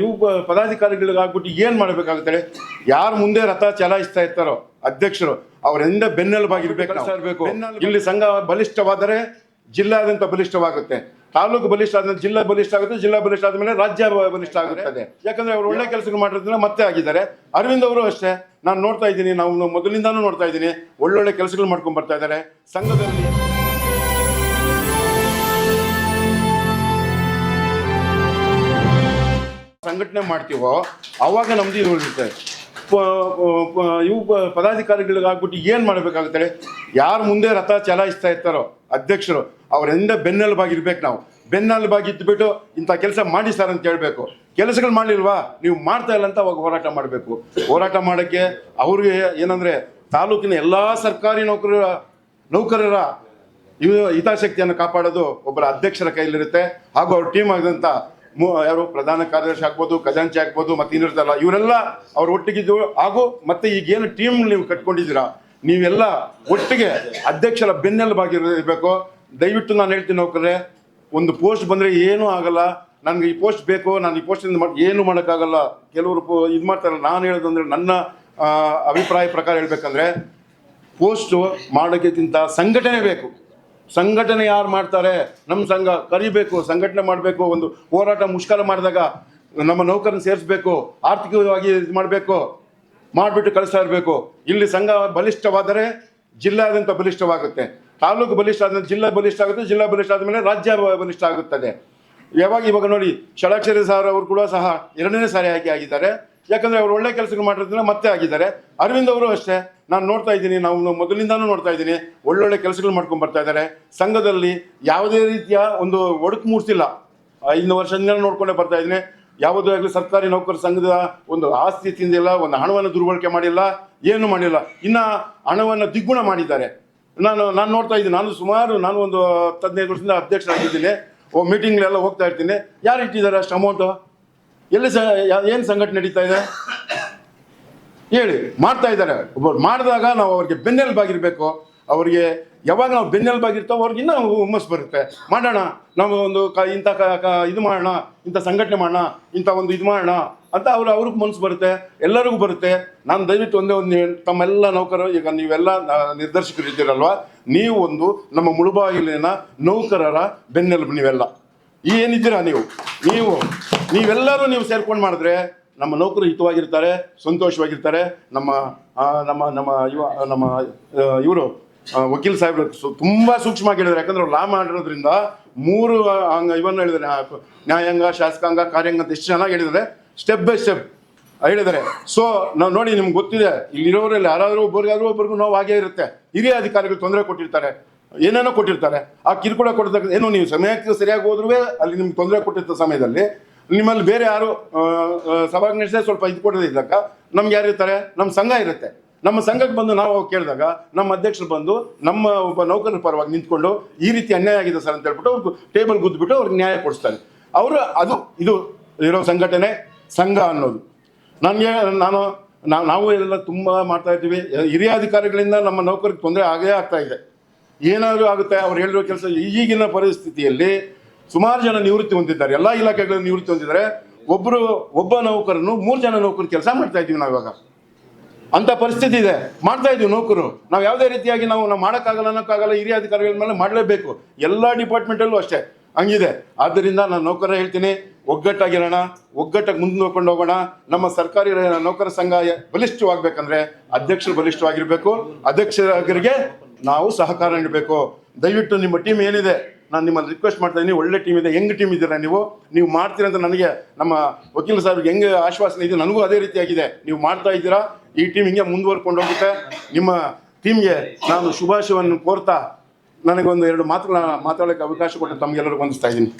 ಇವು ಪದಾಧಿಕಾರಿಗಳಿಗಾಗ್ಬಿಟ್ಟು ಏನು ಮಾಡಬೇಕಾಗುತ್ತೆ ಯಾರು ಮುಂದೆ ರಥ ಚಲಾಯಿಸ್ತಾ ಇರ್ತಾರೋ ಅಧ್ಯಕ್ಷರು ಅವರಿಂದ ಬೆನ್ನೆಲುಬಾಗಿರ್ಬೇಕು ಇಲ್ಲಿ ಸಂಘ ಬಲಿಷ್ಠವಾದರೆ ಜಿಲ್ಲಾದ್ಯಂತ ಬಲಿಷ್ಠವಾಗುತ್ತೆ. ತಾಲೂಕು ಬಲಿಷ್ಠ ಆದ್ಮೇಲೆ ಜಿಲ್ಲಾ ಬಲಿಷ್ಠ ಆಗುತ್ತೆ ಜಿಲ್ಲಾ ಬಲಿಷ್ಠ ಆದಮೇಲೆ ರಾಜ್ಯ ಬಲಿಷ್ಠ ಆಗುತ್ತದೆ ಯಾಕಂದ್ರೆ ಅವರು ಒಳ್ಳೆ ಕೆಲಸಗಳು ಮಾಡಿರೋದ್ರಿಂದ ಮತ್ತೆ ಆಗಿದ್ದಾರೆ. ಅರವಿಂದ್ ಅವರು ಅಷ್ಟೇ. ನಾನು ನೋಡ್ತಾ ಇದ್ದೀನಿ ನಾವು ಮೊದಲಿಂದಾನು ನೋಡ್ತಾ ಇದ್ದೀನಿ. ಒಳ್ಳೊಳ್ಳೆ ಕೆಲಸಗಳು ಮಾಡ್ಕೊಂಡ್ ಬರ್ತಾ ಇದ್ದಾರೆ. ಸಂಘದಲ್ಲಿ ಸಂಘಟನೆ ಮಾಡ್ತೀವೋ, ಅವಾಗ ನಮ್ದು ಇದು ಪ- ಇವು ಪದಾಧಿಕಾರಿಗಳಿಗಾಗ್ಬಿಟ್ಟು ಏನು ಮಾಡಬೇಕಾಗುತ್ತೆ ಯಾರು ಮುಂದೆ ರಥ ಚಲಾಯಿಸ್ತಾ ಇರ್ತಾರೋ ಅಧ್ಯಕ್ಷರು, ಅವರಿಂದ ಬೆನ್ನೆಲುಬಾಗಿರ್ಬೇಕು ನಾವು. ಬೆನ್ನೆಲುಬಾಗಿ ಇದ್ಬಿಟ್ಟು ಇಂಥ ಕೆಲಸ ಮಾಡಿ ಸರ್ ಅಂತ ಹೇಳ್ಬೇಕು. ಕೆಲಸಗಳು ಮಾಡಲಿಲ್ವಾ? ನೀವು ಮಾಡ್ತಾ ಇಲ್ಲ ಅಂತ ಅವಾಗ ಹೋರಾಟ ಮಾಡಬೇಕು. ಹೋರಾಟ ಮಾಡೋಕ್ಕೆ ಅವ್ರಿಗೆ ಏನಂದ್ರೆ ತಾಲೂಕಿನ ಎಲ್ಲ ಸರ್ಕಾರಿ ನೌಕರರ ನೌಕರರ ಇವ ಹಿತಾಸಕ್ತಿಯನ್ನು ಕಾಪಾಡೋದು ಒಬ್ಬರ ಅಧ್ಯಕ್ಷರ ಕೈಲಿರುತ್ತೆ. ಹಾಗೂ ಅವ್ರ ಟೀಮ್ ಆಗಿದಂತ ಮು ಯಾರು ಪ್ರಧಾನ ಕಾರ್ಯದರ್ಶಿ ಆಗ್ಬೋದು, ಖಜಾಂಚಿ ಆಗ್ಬೋದು, ಮತ್ತೆ ಇನ್ನಿರ್ತಾರಲ್ಲ ಇವರೆಲ್ಲ ಅವ್ರ ಒಟ್ಟಿಗಿದ್ದು ಹಾಗೂ ಮತ್ತೆ ಈಗೇನು ಟೀಮ್ ನೀವು ಕಟ್ಕೊಂಡಿದ್ದೀರಾ, ನೀವೆಲ್ಲ ಒಟ್ಟಿಗೆ ಅಧ್ಯಕ್ಷರ ಬೆನ್ನೆಲುಬಾಗಿರಬೇಕು ದಯವಿಟ್ಟು ನಾನು ಹೇಳ್ತೀನಿ ಹೋಗ್ರೆ ಒಂದು ಪೋಸ್ಟ್ ಬಂದರೆ ಏನೂ ಆಗಲ್ಲ. ನನಗೆ ಈ ಪೋಸ್ಟ್ ಬೇಕು, ನಾನು ಈ ಪೋಸ್ಟಿಂದ ಮಾಡಿ ಏನು ಮಾಡೋಕ್ಕಾಗಲ್ಲ. ಕೆಲವರು ಇದು ಮಾಡ್ತಾರಲ್ಲ, ನಾನು ಹೇಳೋದಂದ್ರೆ ನನ್ನ ಅಭಿಪ್ರಾಯ ಪ್ರಕಾರ ಹೇಳಬೇಕಂದ್ರೆ ಪೋಸ್ಟು ಮಾಡೋಕ್ಕಿಂತ ಸಂಘಟನೆ ಬೇಕು. ಸಂಘಟನೆ ಯಾರು ಮಾಡ್ತಾರೆ ನಮ್ಮ ಸಂಘ ಕರಿಬೇಕು, ಸಂಘಟನೆ ಮಾಡಬೇಕು, ಒಂದು ಹೋರಾಟ ಮುಷ್ಕರ ಮಾಡಿದಾಗ ನಮ್ಮ ನೌಕರನ್ನ ಸೇರಿಸ್ಬೇಕು, ಆರ್ಥಿಕವಾಗಿ ಇದು ಮಾಡಬೇಕು, ಮಾಡಿಬಿಟ್ಟು ಕಳಿಸ್ತಾ ಇರಬೇಕು. ಇಲ್ಲಿ ಸಂಘ ಬಲಿಷ್ಠವಾದರೆ ಜಿಲ್ಲಾದ್ಯಂತ ಬಲಿಷ್ಠವಾಗುತ್ತೆ. ತಾಲೂಕು ಬಲಿಷ್ಠ ಆದ್ಮೇಲೆ ಜಿಲ್ಲಾ ಬಲಿಷ್ಠ ಆಗುತ್ತೆ ಜಿಲ್ಲಾ ಬಲಿಷ್ಠ ಆದಮೇಲೆ ರಾಜ್ಯ ಬಲಿಷ್ಠ ಆಗುತ್ತದೆ ಯಾವಾಗ ಇವಾಗ ನೋಡಿ ಷಡಾಕ್ಷರಿ ಸಾರ್ ಅವರು ಕೂಡ ಸಹ ಎರಡನೇ ಸಾರಿ ಆಯ್ಕೆ ಆಗಿದ್ದಾರೆ. ಯಾಕಂದ್ರೆ ಅವರು ಒಳ್ಳೆ ಕೆಲಸಗಳು ಮಾಡಿರೋದ್ರಿಂದ ಮತ್ತೆ ಆಗಿದ್ದಾರೆ. ಅರವಿಂದ್ ಅವರು ಅಷ್ಟೇ. ನಾನು ನೋಡ್ತಾ ಇದ್ದೀನಿ, ನಾವು ಮೊದಲಿಂದಾನೂ ನೋಡ್ತಾ ಇದ್ದೀನಿ. ಒಳ್ಳೊಳ್ಳೆ ಕೆಲಸಗಳು ಮಾಡ್ಕೊಂಡು ಬರ್ತಾ ಇದ್ದಾರೆ. ಸಂಘದಲ್ಲಿ ಯಾವುದೇ ರೀತಿಯ ಒಂದು ಒಡಕು ಮೂಡಿಸಿಲ್ಲ. ಐದು ವರ್ಷದಿಂದ ನೋಡ್ಕೊಂಡೇ ಬರ್ತಾ ಇದ್ದೀನಿ. ಯಾವುದೇ ಆಗಲಿ ಸರ್ಕಾರಿ ನೌಕರ ಸಂಘದ ಒಂದು ಆಸ್ತಿ ತಿಂದಿಲ್ಲ, ಒಂದು ಹಣವನ್ನು ದುರ್ಬಳಕೆ ಮಾಡಿಲ್ಲ, ಏನು ಮಾಡಿಲ್ಲ. ಇನ್ನು ಹಣವನ್ನು ದಿಗ್ಗುಣ ಮಾಡಿದ್ದಾರೆ. ನಾನು ನಾನು ನೋಡ್ತಾ ಇದ್ದೀನಿ. ನಾನು ಸುಮಾರು, ನಾನು ಒಂದು ಹದಿನೈದು ವರ್ಷದಿಂದ ಅಧ್ಯಕ್ಷರಾಗಿದ್ದೀನಿ. ಮೀಟಿಂಗ್ಲೆಲ್ಲ ಹೋಗ್ತಾ ಇರ್ತೀನಿ. ಯಾರು ಇಟ್ಟಿದ್ದಾರೆ ಅಷ್ಟು ಅಮೌಂಟು ಎಲ್ಲಿ ಸ ಏನು ಸಂಘಟನೆ ನಡೀತಾ ಇದೆ? ಹೇಳಿ, ಮಾಡ್ತಾ ಇದ್ದಾರೆ. ಒಬ್ಬರು ಮಾಡಿದಾಗ ನಾವು ಅವ್ರಿಗೆ ಬೆನ್ನೆಲುಬಾಗಿರ್ಬೇಕು. ಅವರಿಗೆ ಯಾವಾಗ ನಾವು ಬೆನ್ನೆಲುಬಾಗಿರ್ತಾವೋ ಅವ್ರಿಗೆ ಇನ್ನೂ ಹುಮ್ಮಸ್ ಬರುತ್ತೆ. ಮಾಡೋಣ, ನಾವು ಒಂದು ಕ ಇಂಥ ಕ ಇದು ಮಾಡೋಣ, ಇಂಥ ಸಂಘಟನೆ ಮಾಡೋಣ, ಇಂಥ ಒಂದು ಇದು ಮಾಡೋಣ ಅಂತ ಅವ್ರು ಅವ್ರಿಗೆ ಮನಸ್ಸು ಬರುತ್ತೆ, ಎಲ್ಲರಿಗೂ ಬರುತ್ತೆ. ನಾನು ದಯವಿಟ್ಟು ಒಂದೇ ಒಂದು ತಮ್ಮೆಲ್ಲ ನೌಕರರು, ಈಗ ನೀವೆಲ್ಲ ನಿರ್ದೇಶಕರು ಇದ್ದೀರಲ್ವಾ? ನೀವು ಒಂದು ನಮ್ಮ ಮುಳುಬಾಗಿಲಿನ ನೌಕರರ ಬೆನ್ನೆಲುಬು ನೀವೆಲ್ಲ. ಏನಿದ್ದೀರಾ ನೀವು? ನೀವು, ನೀವೆಲ್ಲರೂ ನೀವು ಸೇರ್ಕೊಂಡು ಮಾಡಿದ್ರೆ ನಮ್ಮ ನೌಕರು ಹಿತವಾಗಿರ್ತಾರೆ, ಸಂತೋಷವಾಗಿರ್ತಾರೆ. ನಮ್ಮ ನಮ್ಮ ನಮ್ಮ ಯುವ, ನಮ್ಮ ಇವರು ವಕೀಲ್ ಸಾಹೇಬ್ರು ತುಂಬಾ ಸೂಕ್ಷ್ಮವಾಗಿ ಹೇಳಿದ್ದಾರೆ ಯಾಕಂದ್ರೆ ಲಾ ಮಾಡಿರೋದ್ರಿಂದ ಮೂರು ಅಂಗ, ಇವನ್ನ ಹೇಳಿದ್ದಾರೆ. ನ್ಯಾಯಾಂಗ, ಶಾಸಕಾಂಗ, ಕಾರ್ಯಾಂಗ ಅಂತ ಎಷ್ಟು ಚೆನ್ನಾಗಿ ಹೇಳಿದ್ದಾರೆ. ಸ್ಟೆಪ್ ಬೈ ಸ್ಟೆಪ್ ಹೇಳಿದ್ದಾರೆ. ಸೊ ನಾವು ನೋಡಿ ನಿಮ್ಗೆ ಗೊತ್ತಿದೆ, ಇಲ್ಲಿರೋರಲ್ಲಿ ಯಾರಾದರೂ ಒಬ್ಬರಿಗಾದ್ರೂ ಒಬ್ಬರಿಗೂ ನೋವು ಆಗೇ ಇರುತ್ತೆ. ಹಿರಿಯ ಅಧಿಕಾರಿಗಳು ತೊಂದರೆ ಕೊಟ್ಟಿರ್ತಾರೆ. ಏನೇನೋ ಕೊಟ್ಟಿರ್ತಾರೆ. ಆ ಕಿರುಕುಳ ಕೊಡ್ತಕ್ಕ ಏನು ನೀವು ಸಮಯಕ್ಕೆ ಸರಿಯಾಗಿ ಹೋದ್ರೂ ಅಲ್ಲಿ ನಿಮ್ಗೆ ತೊಂದರೆ ಕೊಟ್ಟಿರ್ತ ಸಮಯದಲ್ಲಿ. ನಿಮ್ಮಲ್ಲಿ ಬೇರೆ ಯಾರು ಸಭಾಂಗಣಸೇ ಸ್ವಲ್ಪ ಇದು ಕೊಡದೇ ಇದ್ದಾಗ ನಮ್ಗೆ ಯಾರು ಇರ್ತಾರೆ? ನಮ್ಮ ಸಂಘ ಇರುತ್ತೆ. ನಮ್ಮ ಸಂಘಕ್ಕೆ ಬಂದು ನಾವು ಕೇಳಿದಾಗ ನಮ್ಮ ಅಧ್ಯಕ್ಷರು ಬಂದು ನಮ್ಮ ಒಬ್ಬ ನೌಕರರ ಪರವಾಗಿ ನಿಂತ್ಕೊಂಡು ಈ ರೀತಿ ಅನ್ಯಾಯ ಆಗಿದೆ ಸರ್ ಅಂತ ಹೇಳ್ಬಿಟ್ಟು ಟೇಬಲ್ ಗುದ್ದುಬಿಟ್ಟು ಅವ್ರಿಗೆ ನ್ಯಾಯ ಕೊಡಿಸ್ತಾರೆ. ಅವರು ಅದು, ಇದು ಇರೋ ಸಂಘಟನೆ ಸಂಘ ಅನ್ನೋದು. ನನಗೆ ನಾನು, ನಾವು ಎಲ್ಲ ತುಂಬ ಮಾಡ್ತಾ ಇದ್ದೀವಿ. ಹಿರಿಯ ಅಧಿಕಾರಿಗಳಿಂದ ನಮ್ಮ ನೌಕರಿಗೆ ತೊಂದರೆ ಆಗೇ ಆಗ್ತಾ ಇದೆ. ಏನಾದರೂ ಆಗುತ್ತೆ, ಅವ್ರು ಹೇಳಿರೋ ಕೆಲಸ ಈಗಿನ ಪರಿಸ್ಥಿತಿಯಲ್ಲಿ ಸುಮಾರು ಜನ ನಿವೃತ್ತಿ ಹೊಂದಿದ್ದಾರೆ. ಎಲ್ಲ ಇಲಾಖೆಗಳಲ್ಲಿ ನಿವೃತ್ತಿ ಹೊಂದಿದ್ದಾರೆ. ಒಬ್ಬರು ಒಬ್ಬ ನೌಕರನು, ಮೂರು ಜನ ನೌಕರು ಕೆಲಸ ಮಾಡ್ತಾ ಇದ್ದೀವಿ ನಾವು ಇವಾಗ. ಅಂತ ಪರಿಸ್ಥಿತಿ ಇದೆ. ಮಾಡ್ತಾ ಇದ್ದೀವಿ ನೌಕರು. ನಾವು ಯಾವುದೇ ರೀತಿಯಾಗಿ ನಾವು ನಾವು ಮಾಡೋಕ್ಕಾಗಲ್ಲ, ಅನ್ನೋಕ್ಕಾಗಲ್ಲ, ಹಿರಿಯ ಅಧಿಕಾರಿಗಳ ಮೇಲೆ ಮಾಡಲೇಬೇಕು. ಎಲ್ಲ ಡಿಪಾರ್ಟ್ಮೆಂಟಲ್ಲೂ ಅಷ್ಟೇ. ಹಂಗಿದೆ. ಆದ್ದರಿಂದ ನಾನು ನೌಕರ ಹೇಳ್ತೀನಿ. ಒಗ್ಗಟ್ಟಾಗಿರೋಣ, ಒಗ್ಗಟ್ಟಾಗಿ ಮುಂದೆ ನೋಡ್ಕೊಂಡು ಹೋಗೋಣ. ನಮ್ಮ ಸರ್ಕಾರಿ ನೌಕರ ಸಂಘ ಬಲಿಷ್ಠವಾಗಬೇಕಂದ್ರೆ ಅಧ್ಯಕ್ಷರು ಬಲಿಷ್ಠವಾಗಿರಬೇಕು. ಅಧ್ಯಕ್ಷರಿಗೆ ನಾವು ಸಹಕಾರ ನೀಡಬೇಕು. ದಯವಿಟ್ಟು ನಿಮ್ಮ ಟೀಮ್ ಏನಿದೆ, ನಾನು ನಿಮ್ಮಲ್ಲಿ ರಿಕ್ವೆಸ್ಟ್ ಮಾಡ್ತಾ ಇದ್ದೀನಿ ಒಳ್ಳೆ ಟೀಮ್ ಇದೆ. ಹೆಂಗ್ ಟೀಮ್ ಇದ್ದೀರಾ ನೀವು? ನೀವು ಮಾಡ್ತೀರಾ ಅಂತ ನನಗೆ, ನಮ್ಮ ವಕೀಲ ಸಾಹೇಬ್ಗೆ ಹೆಂಗೆ ಆಶ್ವಾಸನೆ ಇದೆ ನನಗೂ ಅದೇ ರೀತಿಯಾಗಿದೆ. ನೀವು ಮಾಡ್ತಾ ಇದ್ದೀರಾ? ಈ ಟೀಮ್ ಹಿಂಗೆ ಮುಂದುವರ್ಕೊಂಡು ಹೋಗುತ್ತೆ. ನಿಮ್ಮ ಟೀಮ್ಗೆ ನಾನು ಶುಭಾಶಯವನ್ನು ಕೋರ್ತಾ, ನನಗೊಂದು ಎರಡು ಮಾತುಗಳನ್ನ ಮಾತಾಡೋಕ್ಕೆ ಅವಕಾಶ ಕೊಟ್ಟು ತಮಗೆಲ್ಲರಿಗೂ ವಂದಿಸ್ತಾ ಇದ್ದೀನಿ.